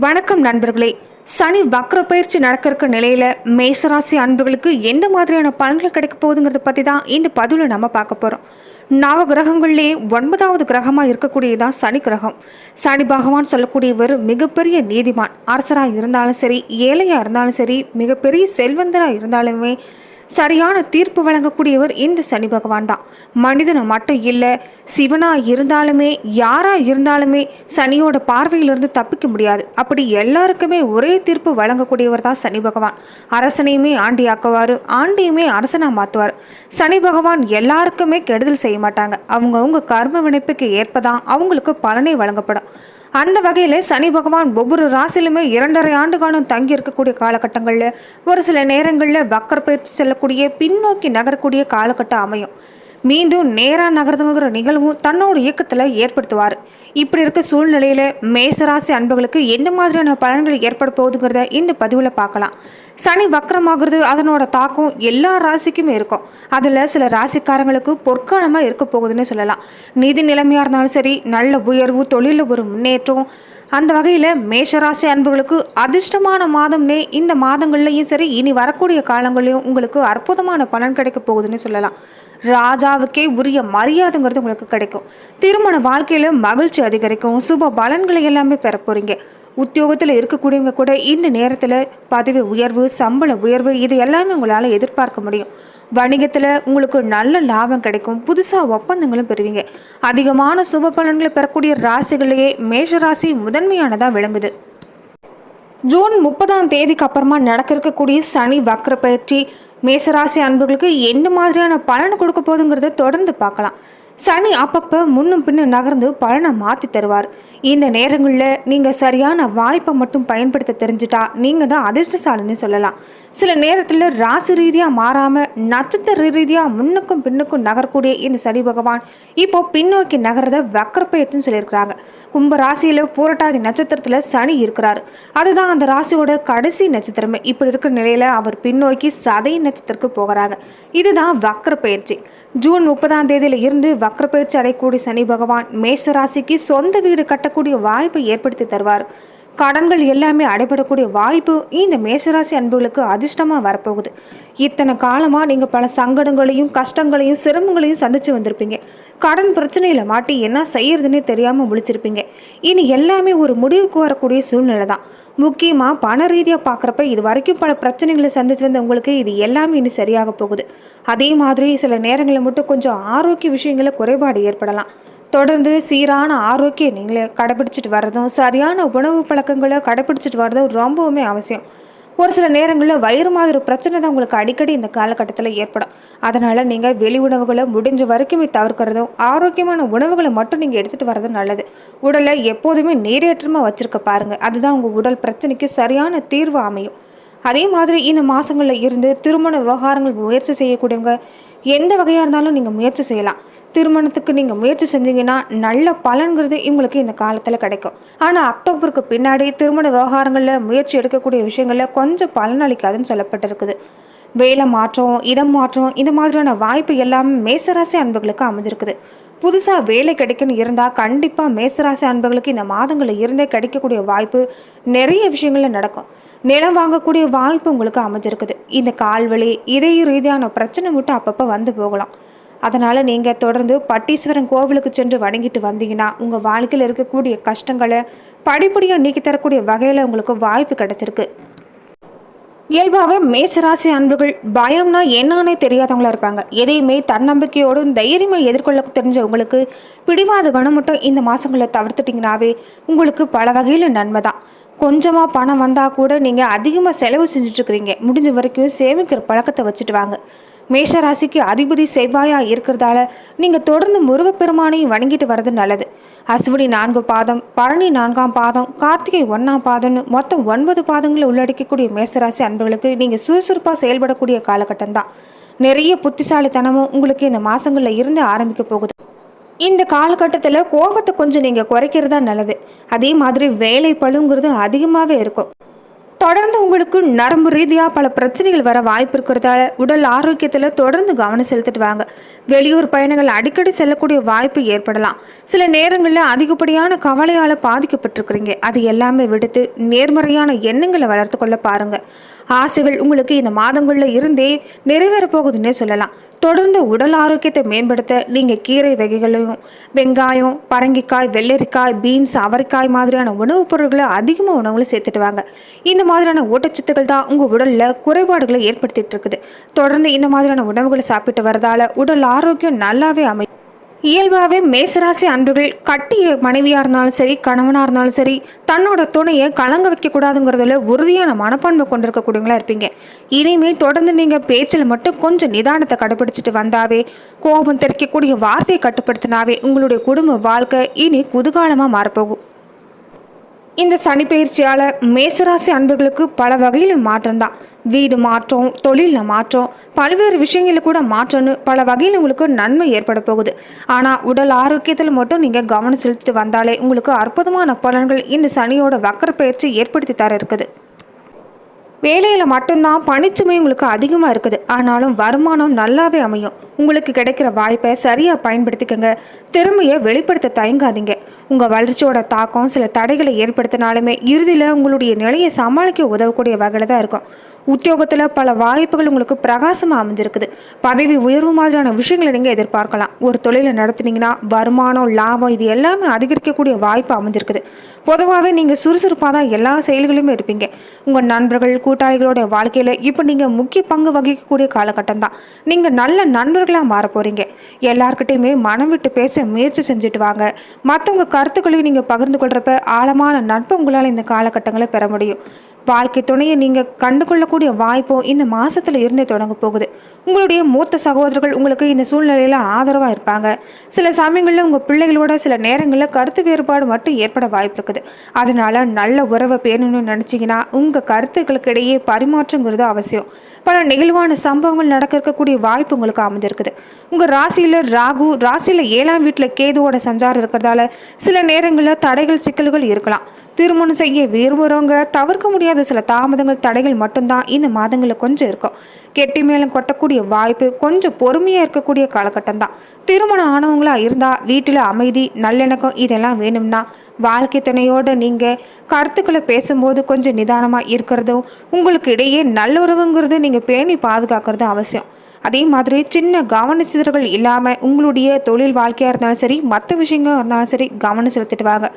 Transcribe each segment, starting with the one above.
வணக்கம் நண்பர்களே. சனி வக்ர பயிற்சி நடக்கிறக்க நிலையில மேசராசி அன்பர்களுக்கு எந்த மாதிரியான பலன்கள் கிடைக்க போகுதுங்கிறத பத்தி தான் இந்த பதிவில் நம்ம பார்க்க போறோம். நவ கிரகங்கள்லேயே ஒன்பதாவது கிரகமாக இருக்கக்கூடியதான் சனி கிரகம். சனி பகவான் சொல்லக்கூடியவர் மிகப்பெரிய நீதிமான். அரசராக இருந்தாலும் சரி ஏழையாக இருந்தாலும் சரி மிகப்பெரிய செல்வந்தராக இருந்தாலுமே சரியான தீர்ப்பு வழங்கக்கூடியவர் இந்த சனி பகவான் தான். மனிதனை மட்டும் இல்லை சிவனாக இருந்தாலுமே யாராக இருந்தாலுமே சனியோட பார்வையிலிருந்து தப்பிக்க முடியாது. அப்படி எல்லாருக்குமே ஒரே தீர்ப்பு வழங்கக்கூடியவர் தான் சனி பகவான். அரசனையுமே ஆண்டி ஆக்குவார் ஆண்டியுமே அரசனாக மாற்றுவார் சனி பகவான் எல்லாருக்குமே கெடுதல் செய்ய மாட்டாங்க. அவங்கவுங்க கர்ம வினைப்புக்கு ஏற்பதான் அவங்களுக்கு பலனை வழங்கப்படும். அந்த வகையில் சனி பகவான் ஒவ்வொரு ராசிலுமே இரண்டரை ஆண்டுகாலம் தங்கி இருக்கக்கூடிய காலகட்டங்களில் ஒரு சில நேரங்களில் வக்கர பயிற்சி செல்லக்கூடிய பின்னோக்கி நகரக்கூடிய காலகட்டம் அமையும். மீண்டும் நேராக நகர்த்துங்கிற நிகழ்வும் தன்னோட இயக்கத்தில் ஏற்படுத்துவார். இப்படி இருக்க சூழ்நிலையில் மேசராசி அன்புகளுக்கு எந்த மாதிரியான பலன்கள் ஏற்பட போகுதுங்கிறத இந்த பதிவில் பார்க்கலாம். சனி வக்கரமாகிறது அதனோட தாக்கம் எல்லா ராசிக்குமே இருக்கும். அதில் சில ராசிக்காரங்களுக்கு பொற்காலமாக இருக்க போகுதுன்னு சொல்லலாம். நிதி நிலைமையாக இருந்தாலும் சரி நல்ல உயர்வு தொழிலில் ஒரு முன்னேற்றம் அந்த வகையில் மேஷராசி அன்புகளுக்கு அதிர்ஷ்டமான மாதம்னே இந்த மாதங்கள்லையும் சரி இனி வரக்கூடிய காலங்களையும் உங்களுக்கு அற்புதமான பலன் கிடைக்க போகுதுன்னு சொல்லலாம். ராஜாவுக்கே உரிய மரியாதைங்கிறது உங்களுக்கு கிடைக்கும். திருமண வாழ்க்கையில் மகிழ்ச்சி அதிகரிக்கும். சுப பலன்களை எல்லாமே பெற போகிறீங்க உத்தியோகத்தில் இருக்கக்கூடியவங்க கூட இந்த நேரத்தில் பதவி உயர்வு சம்பள உயர்வு இது எல்லாமே உங்களால் எதிர்பார்க்க முடியும். வணிகத்தில் உங்களுக்கு நல்ல லாபம் கிடைக்கும். புதுசாக ஒப்பந்தங்களும் பெறுவீங்க. அதிகமான சுப பலன்களை பெறக்கூடிய ராசிகளையே மேஷ ராசி முதன்மையானதாக விளங்குது. ஜூன் முப்பதாம் தேதிக்கு அப்புறமா நடக்க இருக்கக்கூடிய சனி வக்ர பயிற்சி மேஷராசி அன்பர்களுக்கு எந்த மாதிரியான பலனை கொடுக்க போகுதுங்கிறத தொடர்ந்து பார்க்கலாம். சனி அப்பப்போ முன்னும் பின்னும் நகர்ந்து பலனை மாற்றி தருவார். இந்த நேரங்களில் நீங்கள் சரியான வாய்ப்பை மட்டும் பயன்படுத்த தெரிஞ்சிட்டா நீங்கள் தான் அதிர்ஷ்டசாலின்னு சொல்லலாம். சில நேரத்தில் ராசி ரீதியாக மாறாமல் நட்சத்திர ரீதியாக முன்னுக்கும் பின்னுக்கும் நகரக்கூடிய இந்த சனி பகவான் இப்போ பின்னோக்கி நகரத வக்கரப்பயத்துன்னு சொல்லியிருக்கிறாங்க. கும்ப ராசியில் பூரட்டாதி நட்சத்திரத்தில் சனி இருக்கிறார். அதுதான் அந்த ராசியோட கடைசி நட்சத்திரமே. இப்படி இருக்கிற நிலையில் அவர் பின்னோக்கி சதை நட்சத்திரத்துக்கு போகிறாங்க. இதுதான் வக்கர பயிற்சி ஜூன் முப்பதாம் தேதியில் இருந்து வக்கர பயிற்சி அடையக்கூடிய சனி பகவான் மேஷ ராசிக்கு சொந்த வீடு கட்ட வரக்கூடிய வாய்ப்பை ஏற்படுத்தி தருவார். கடன்கள் எல்லாமே அடைபடக்கூடிய வாய்ப்பு இந்த மேசராசி அன்புகளுக்கு அதிர்ஷ்டமாக வரப்போகுது. இத்தனை காலமாக நீங்கள் பல சங்கடங்களையும் கஷ்டங்களையும் சிரமங்களையும் சந்திச்சு வந்திருப்பீங்க. கடன் பிரச்சனையில் மாட்டி என்ன செய்யறதுன்னே தெரியாமல் முழிச்சிருப்பீங்க. இனி எல்லாமே ஒரு முடிவுக்கு வரக்கூடிய சூழ்நிலை தான். முக்கியமாக பண ரீதியாக பார்க்குறப்ப இது வரைக்கும் பல பிரச்சனைகளை சந்திச்சு வந்த உங்களுக்கு இது எல்லாமே இனி சரியாக போகுது. அதே மாதிரி சில நேரங்களில் மட்டும் கொஞ்சம் ஆரோக்கிய விஷயங்களில் குறைபாடு ஏற்படலாம். தொடர்ந்து சீரான ஆரோக்கிய நீங்களே கடைபிடிச்சிட்டு வர்றதும் சரியான உணவு பழக்கங்களை கடைபிடிச்சிட்டு வர்றதும் ரொம்பவுமே அவசியம். ஒரு சில நேரங்களில் வயிறு மாதிரி பிரச்சனை தான் உங்களுக்கு அடிக்கடி இந்த காலகட்டத்தில் ஏற்படும். அதனால் நீங்கள் வெளி உணவுகளை முடிஞ்ச வரைக்குமே தவிர்க்கிறதும் ஆரோக்கியமான உணவுகளை மட்டும் நீங்கள் எடுத்துகிட்டு வர்றதும் நல்லது. உடலை எப்போதுமே நீரேற்றமாக வச்சுருக்க பாருங்கள் அதுதான் உங்கள் உடல் பிரச்சனைக்கு சரியான தீர்வு அமையும். அதே மாதிரி இந்த மாதங்களில் இருந்து திருமண விவகாரங்கள் முயற்சி செய்யக்கூடியவங்க எந்த வகையாக இருந்தாலும் நீங்கள் முயற்சி செய்யலாம். திருமணத்துக்கு நீங்கள் முயற்சி செஞ்சீங்கன்னா நல்ல பலன்கிறது இவங்களுக்கு இந்த காலத்தில் கிடைக்கும். ஆனால் அக்டோபருக்கு பின்னாடி திருமண விவகாரங்களில் முயற்சி எடுக்கக்கூடிய விஷயங்களில் கொஞ்சம் பலனளிக்காதுன்னு சொல்லப்பட்டிருக்குது. வேலை மாற்றம் இடம் மாற்றம் இந்த மாதிரியான வாய்ப்பு எல்லாமே மேசராசி அன்புகளுக்கு அமைஞ்சிருக்குது. புதுசாக வேலை கிடைக்குன்னு இருந்தால் கண்டிப்பாக மேசராசி அன்பர்களுக்கு இந்த மாதங்களில் இருந்தே கிடைக்கக்கூடிய வாய்ப்பு நிறைய விஷயங்களில் நடக்கும். நிலம் வாங்கக்கூடிய வாய்ப்பு உங்களுக்கு அமைஞ்சிருக்குது. இந்த கால்வழி இதய ரீதியான பிரச்சனை மட்டும் அப்பப்போ வந்து போகலாம். அதனால் நீங்கள் தொடர்ந்து பட்டீஸ்வரன் கோவிலுக்கு சென்று வணங்கிட்டு வந்தீங்கன்னா உங்கள் வாழ்க்கையில் இருக்கக்கூடிய கஷ்டங்களை படிப்படியாக நீக்கி தரக்கூடிய வகையில் உங்களுக்கு வாய்ப்பு கிடச்சிருக்கு. இயல்பாகவே மேசராசி அன்புகள் பயம்னா என்னன்னே தெரியாதவங்களா இருப்பாங்க எதையுமே தன்னம்பிக்கையோடும் தைரியமாக எதிர்கொள்ள தெரிஞ்ச உங்களுக்கு பிடிவாத குணம் மட்டும் இந்த மாதங்களில் தவிர்த்துட்டிங்கனாவே உங்களுக்கு பல வகையில் நன்மை தான் கொஞ்சமாக பணம் வந்தால் கூட நீங்கள் அதிகமாக செலவு செஞ்சுட்ருக்கிறீங்க முடிஞ்ச வரைக்கும் சேமிக்கிற பழக்கத்தை வச்சுட்டு வாங்க. மேஷராசிக்கு அதிபதி செவ்வாயாக இருக்கிறதால நீங்கள் தொடர்ந்து முருகப்பெருமானையும் வணங்கிட்டு வர்றது நல்லது. அஸ்வினி நான்கு பாதம் பழனி நான்காம் பாதம் கார்த்திகை ஒன்றாம் பாதம்னு மொத்தம் ஒன்பது பாதங்களை உள்ளடக்கக்கூடிய மேஷராசி அன்பர்களுக்கு நீங்கள் சுறுசுறுப்பாக செயல்படக்கூடிய காலகட்டம் தான் நிறைய புத்திசாலித்தனமும் உங்களுக்கு இந்த மாதங்களில் இருந்து ஆரம்பிக்க போகுது. இந்த காலகட்டத்தில் கோபத்தை கொஞ்சம் நீங்கள் குறைக்கிறது தான் நல்லது. அதே மாதிரி வேலை பழுங்கிறது அதிகமாகவே இருக்கும். தொடர்ந்து உங்களுக்கு நரம்பு ரீதியாக பல பிரச்சனைகள் வர வாய்ப்பு இருக்கிறதால உடல் ஆரோக்கியத்தில் தொடர்ந்து கவனம் செலுத்திட்டு வாங்க. வெளியூர் பயணங்கள் அடிக்கடி செல்லக்கூடிய வாய்ப்பு ஏற்படலாம். சில நேரங்களில் அதிகப்படியான கவலையால் பாதிக்கப்பட்டிருக்கிறீங்க. அது எல்லாமே விடுத்து நேர்மறையான எண்ணங்களை வளர்த்து கொள்ள பாருங்கள் ஆசைகள் உங்களுக்கு இந்த மாதங்களில் இருந்தே நிறைவேற போகுதுன்னே சொல்லலாம். தொடர்ந்து உடல் ஆரோக்கியத்தை மேம்படுத்த நீங்கள் கீரை வகைகளையும் வெங்காயம் பரங்கிக்காய் வெள்ளரிக்காய் பீன்ஸ் அவரைக்காய் மாதிரியான உணவுப் பொருட்களை அதிகமாக உணவுகளை சேர்த்துட்டு வாங்க. இந்த மாதிரியான ஊட்டச்சத்துக்கள் தான் உங்கள் உடலில் குறைபாடுகளை ஏற்படுத்திட்டு இருக்குது. தொடர்ந்து இந்த மாதிரியான உணவுகளை சாப்பிட்டு வரதால உடல் ஆரோக்கியம் நல்லாவே அமை இயல்பாகவே மேசராசி அன்புகள் கட்டிய மனைவியாக இருந்தாலும் சரி கணவனாக இருந்தாலும் சரி தன்னோட துணையை கலங்க வைக்கக்கூடாதுங்கிறதுல உறுதியான மனப்பான்மை கொண்டிருக்கக்கூடியவங்களா இருப்பீங்க. இனிமே தொடர்ந்து நீங்கள் பேச்சில் மட்டும் கொஞ்சம் நிதானத்தை கடைபிடிச்சிட்டு வந்தாவே கோபம் தெரிக்கக்கூடிய வார்த்தையை கட்டுப்படுத்தினாவே உங்களுடைய குடும்ப வாழ்க்கை இனி குதூகாலமாக மாறப்போகும். இந்த சனி பயிற்சியால் மேசராசி அன்பர்களுக்கு பல வகையில் மாற்றம்தான் வீடு மாற்றம் தொழிலில் மாற்றம் பல்வேறு விஷயங்களில் கூட மாற்றம்னு பல வகையில் உங்களுக்கு நன்மை ஏற்பட போகுது. ஆனால் உடல் ஆரோக்கியத்தில் மட்டும் நீங்கள் கவனம் செலுத்திட்டு வந்தாலே உங்களுக்கு அற்புதமான பலன்கள் இந்த சனியோட வக்கர பயிற்சி ஏற்படுத்தி தர இருக்குது. வேலையில் மட்டும்தான் பணிச்சுமை உங்களுக்கு அதிகமாக இருக்குது. ஆனாலும் வருமானம் நல்லாவே அமையும். உங்களுக்கு கிடைக்கிற வாய்ப்பை சரியாக பயன்படுத்திக்கங்க. திறமையை வெளிப்படுத்த தயங்காதீங்க. உங்கள் வளர்ச்சியோட தாக்கம் சில தடைகளை ஏற்படுத்தினாலுமே இறுதியில் உங்களுடைய நிலையை சமாளிக்க உதவக்கூடிய வகையில் தான் இருக்கும். உத்தியோகத்தில் பல வாய்ப்புகள் உங்களுக்கு பிரகாசமாக அமைஞ்சிருக்குது. பதவி உயர்வு மாதிரியான விஷயங்களை நீங்கள் எதிர்பார்க்கலாம். ஒரு தொழிலை நடத்துனீங்கன்னா வருமானம் லாபம் இது எல்லாமே அதிகரிக்கக்கூடிய வாய்ப்பு அமைஞ்சிருக்குது. பொதுவாகவே நீங்கள் சுறுசுறுப்பாக தான் எல்லா செயல்களுமே இருப்பீங்க. உங்கள் நண்பர்கள் கூட்டாளிகளோட வாழ்க்கையில் இப்போ நீங்கள் முக்கிய பங்கு வகிக்கக்கூடிய காலகட்டம் தான். நீங்கள் நல்ல நண்பர்களாக மாற போகிறீங்க எல்லார்கிட்டையுமே மனம் விட்டு பேச முயற்சி செஞ்சுட்டு வாங்க. மற்றவங்க கருத்துக்களையும் நீங்கள் பகிர்ந்து கொள்கிறப்ப ஆழமான நட்பு உங்களால் இந்த காலகட்டங்களை பெற முடியும். வாழ்க்கை துணையை நீங்கள் கண்டுகொள்ளக்கூடிய வாய்ப்பும் இந்த மாதத்தில் இருந்தே தொடங்க போகுது. உங்களுடைய மூத்த சகோதரர்கள் உங்களுக்கு இந்த சூழ்நிலையில் ஆதரவாக இருப்பாங்க. சில சமயங்களில் உங்கள் பிள்ளைகளோட சில நேரங்களில் கருத்து வேறுபாடு மட்டும் ஏற்பட வாய்ப்பு இருக்குது. அதனால் நல்ல உறவை பேணணும்னு நினச்சிங்கன்னா உங்கள் கருத்துக்களுக்கு இடையே பரிமாற்றங்கிறது அவசியம். பல நெகிழ்வான சம்பவங்கள் நடக்க இருக்கக்கூடிய வாய்ப்பு உங்களுக்கு அமைஞ்சிருக்குது. உங்கள் ராசியில் ராகு ராசியில் ஏழாம் வீட்டில் கேதுவோட சஞ்சாரம் இருக்கிறதால சில நேரங்களில் தடைகள் சிக்கல்கள் இருக்கலாம். திருமணம் செய்ய விரும்புகிறவங்க தவிர்க்க முடியாத சில தாமதங்கள் தடைகள் மட்டும்தான் இந்த மாதங்களில் கொஞ்சம் இருக்கும். கெட்டி மேலும் கொட்டக்கூடிய வாய்ப்பு கொஞ்சம் பொறுமையாக இருக்கக்கூடிய காலகட்டம் தான் திருமணம் ஆனவங்களா இருந்தால் வீட்டில் அமைதி நல்லிணக்கம் இதெல்லாம் வேணும்னா வாழ்க்கை துணையோடு நீங்கள் கருத்துக்களை பேசும்போது கொஞ்சம் நிதானமாக இருக்கிறதும் உங்களுக்கு இடையே நல்லுறவுங்கிறது நீங்கள் பேணி பாதுகாக்கிறது அவசியம். அதே மாதிரி சின்ன கவனச்சிதறல்கள் இல்லாமல் உங்களுடைய தொழில் வாழ்க்கையாக இருந்தாலும் சரி மற்ற விஷயங்கள் இருந்தாலும் சரி கவனம் செலுத்திட்டு வாங்க.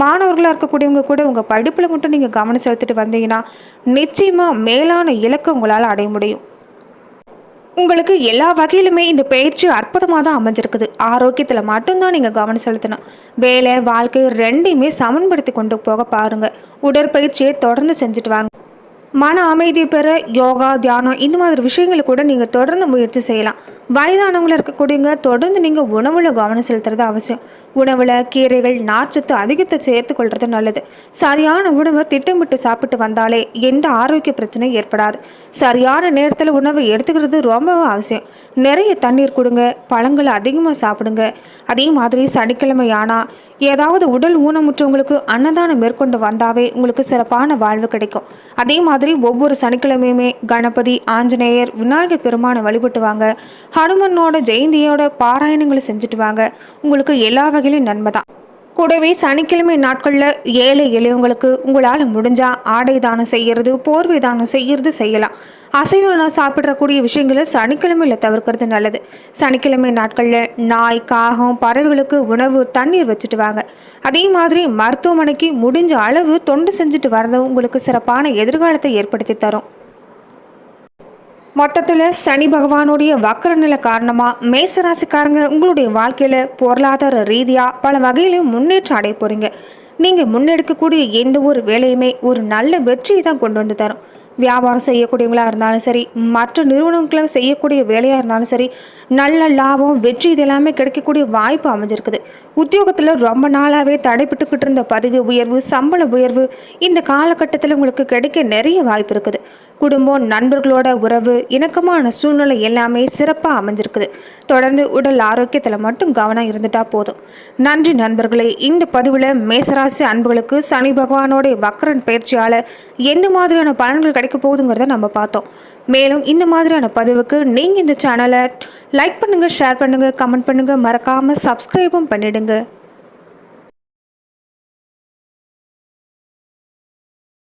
மாணவர்களாக இருக்கக்கூடியவங்க கூட உங்கள் படிப்பில் மட்டும் நீங்கள் கவனம் செலுத்திட்டு வந்தீங்கன்னா நிச்சயமாக மேலான இலக்கை உங்களால் அடைய முடியும். உங்களுக்கு எல்லா வகையிலுமே இந்த பயிற்சி அற்புதமாக தான் அமைஞ்சிருக்குது. ஆரோக்கியத்தில் மட்டும்தான் நீங்கள் கவனம் செலுத்தணும். வேலை வாழ்க்கை ரெண்டையுமே சமன்படுத்தி கொண்டு போக பாருங்கள் உடற்பயிற்சியை தொடர்ந்து செஞ்சுட்டு வாங்க. மன அமைதி பெற யோகா தியானம் இந்த மாதிரி விஷயங்களை கூட நீங்கள் தொடர்ந்து முயற்சி செய்யலாம். வயதானவங்கள இருக்கக்கூடியவங்க தொடர்ந்து நீங்கள் உணவில் கவனம் செலுத்துறது அவசியம். உணவில் கீரைகள் நார்ச்சத்து அதிகத்தை சேர்த்து கொள்வது நல்லது. சரியான உணவை திட்டமிட்டு சாப்பிட்டு வந்தாலே எந்த ஆரோக்கிய பிரச்சனையும் ஏற்படாது. சரியான நேரத்தில் உணவை எடுத்துக்கிறது ரொம்பவும் அவசியம். நிறைய தண்ணீர் கொடுங்க பழங்களை அதிகமாக சாப்பிடுங்க. அதே மாதிரி சனிக்கிழமை ஆனால் ஏதாவது உடல் ஊனமுற்றவங்களுக்கு அன்னதானம் மேற்கொண்டு வந்தாவே உங்களுக்கு சிறப்பான வாழ்வு கிடைக்கும். அதே மாதிரி ஒவ்வொரு சனிக்கிழமையுமே கணபதி ஆஞ்சநேயர் விநாயகர் பெருமானை வழிபட்டு வாங்க. ஹனுமனோட ஜெயந்தியோட பாராயணங்களை செஞ்சுட்டு வாங்க. உங்களுக்கு எல்லா வகையிலும் நன்மை தான் கூடவே சனிக்கிழமை நாட்களில் ஏழை எளியவங்களுக்கு உங்களால் முடிஞ்சால் ஆடை தானம் செய்கிறது போர்வை தானம் செய்கிறது செய்யலாம். அசைவம் சாப்பிடக்கூடிய விஷயங்களை சனிக்கிழமையில் தவிர்க்கிறது நல்லது. சனிக்கிழமை நாட்களில் நாய் காகம் பறவைகளுக்கு உணவு தண்ணீர் வச்சுட்டு வாங்க. அதே மாதிரி மருத்துவமனைக்கு முடிஞ்ச அளவு தொண்டு செஞ்சுட்டு வர்றது உங்களுக்கு சிறப்பான எதிர்காலத்தை ஏற்படுத்தி தரும். மொத்தத்தில் சனி பகவானுடைய வக்கர நிலை காரணமாக மேசராசிக்காரங்க உங்களுடைய வாழ்க்கையில் பொருளாதார ரீதியாக பல வகையிலும் முன்னேற்றம் அடைய போகிறீங்க நீங்கள் முன்னெடுக்கக்கூடிய எந்த ஒரு வேலையுமே ஒரு நல்ல வெற்றியை தான் கொண்டு வந்து தரும். வியாபாரம் செய்யக்கூடியவங்களாக இருந்தாலும் சரி மற்ற நிறுவனங்களும் செய்யக்கூடிய வேலையாக இருந்தாலும் சரி நல்ல லாபம் வெற்றி இது எல்லாமே கிடைக்கக்கூடிய வாய்ப்பு அமைஞ்சிருக்குது. உத்தியோகத்தில் ரொம்ப நாளாகவே தடைப்பட்டுக்கிட்டு இருந்த பதவி உயர்வு சம்பள உயர்வு இந்த காலகட்டத்தில் உங்களுக்கு கிடைக்க நிறைய வாய்ப்பு இருக்குது. குடும்பம் நண்பர்களோட உறவு இணக்கமான சூழ்நிலை எல்லாமே சிறப்பாக அமைஞ்சிருக்குது. தொடர்ந்து உடல் ஆரோக்கியத்தில் மட்டும் கவனம் இருந்துட்டா போதும். நன்றி நண்பர்களே இந்த பதிவில் மேசராசி அன்புகளுக்கு சனி பகவானோடைய வக்கரன் பயிற்சியால் எந்த மாதிரியான பலன்கள் கிடைக்கும் கிடைக்க போகுதுங்கிறத நம்ம பார்த்தோம். மேலும் இந்த மாதிரியான பதிவுக்கு நீங்கள் இந்த சேனலை லைக் பண்ணுங்கள் ஷேர் பண்ணுங்கள் கமெண்ட் பண்ணுங்கள் மறக்காமல் சப்ஸ்கிரைபும் பண்ணிவிடுங்க